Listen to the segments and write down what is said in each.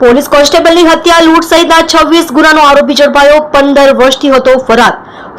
Police કોન્સ્ટેબલની હત્યા, લૂંટ સહિતના છવ્વીસ ગુનાનો આરોપી ઝડપાયો. પંદર વર્ષથી હતો ફરાર.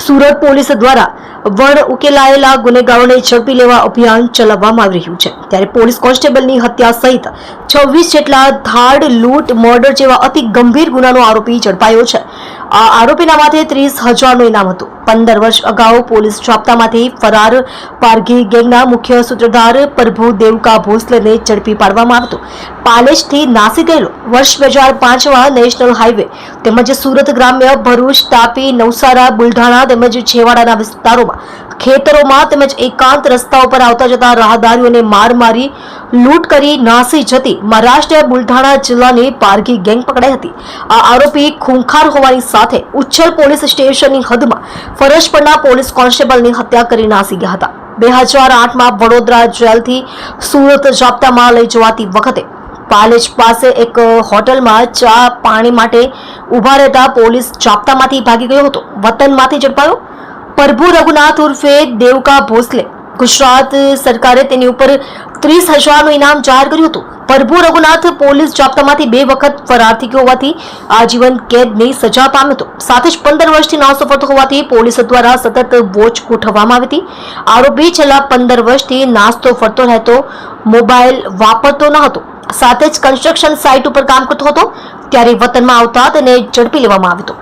સુરત પોલીસ દ્વારા વણ ઉકેલાયેલા ગુનેગારોને ઝડપી લેવા અભિયાન ચલાવવામાં આવી રહ્યું છે. ત્યારે પોલીસ કોન્સ્ટેબલની હત્યા સહિત છવ્વીસ જેટલા ધાડ, લૂંટ, મર્ડર જેવા અતિ ગંભીર ગુનાનો આરોપી ઝડપાયો છે. આ આરોપીના માથે ત્રીસ હજારનું ઇનામ હતું. પંદર વર્ષ અગાઉ પોલીસ જાપ્તામાંથી ફરાર પારઘી ગેંગના મુખ્ય સૂત્રધાર પ્રભુ દેવકા ભોસલેને ઝડપી પાડવામાં આવતો. પાલેજથી નાસી ગયેલો વર્ષ બે હજાર પાંચમાં નેશનલ હાઈવે તેમજ સુરત ગ્રામ્ય ભરૂચ તાપી નવસારા બુલઢાણા તેમજ છેવાડાના વિસ્તારોમાં ખેતરોમાં તેમજ એકાંત રસ્તાઓ પર આવતા જતા રાહદારીઓને માર મારી, લૂંટ કરી નાસી જતી મહારાષ્ટ્ર બુલઢાણા જિલ્લાની પારઘી ગેંગ પકડાઈ હતી. આ આરોપી ખૂંખાર હોવાની સાથે ઉચ્છલ પોલીસ સ્ટેશનની હદમાં ફરજ પરના પોલીસ કોન્સ્ટેબલની હત્યા કરી નાસી ગયા હતા. બે હજાર આઠમાં વડોદરા જેલથી સુરત જાપ્તામાં લઈ જવાતી વખતે પાલેજ પાસે એક હોટલમાં ચા પાણી માટે ઊભા રહેતા પોલીસ જાપ્તામાંથી ભાગી ગયો હતો. વતનમાંથી ઝડપાયો. પ્રભુ રઘુનાથ ઉર્ફે દેવકા ભોસલે. ગુજરાત સરકારે તેની ઉપર ત્રીસ હજારનું ઇનામ જાહેર કર્યું હતું. પ્રભુ રઘુનાથ પોલીસ જાપ્તામાંથી બે વખત ફરાર થઈ ગયો હોવાથી આજીવન કેદની સજા પામ્યો હતો. સાથે જ પંદર વર્ષથી નાસ્તો ફરતો હોવાથી પોલીસ દ્વારા સતત વોચ ગોઠવવામાં આવી હતી. આરોપી છેલ્લા પંદર વર્ષથી નાસ્તો ફરતો રહેતો, મોબાઈલ વાપરતો ન હતો. સાથે જ કન્સ્ટ્રક્શન સાઇટ ઉપર કામ કરતો હતો. ત્યારે વતનમાં આવતા તેને ઝડપી લેવામાં આવ્યો હતો.